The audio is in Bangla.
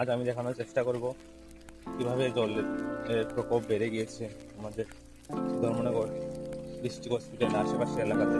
আজ আমি দেখানোর চেষ্টা করব কীভাবে জলের, এর প্রকোপ বেড়ে গিয়েছে আমাদের ধর্মনগর ডিস্ট্রিক্ট হসপিটাল আশেপাশের এলাকাতে।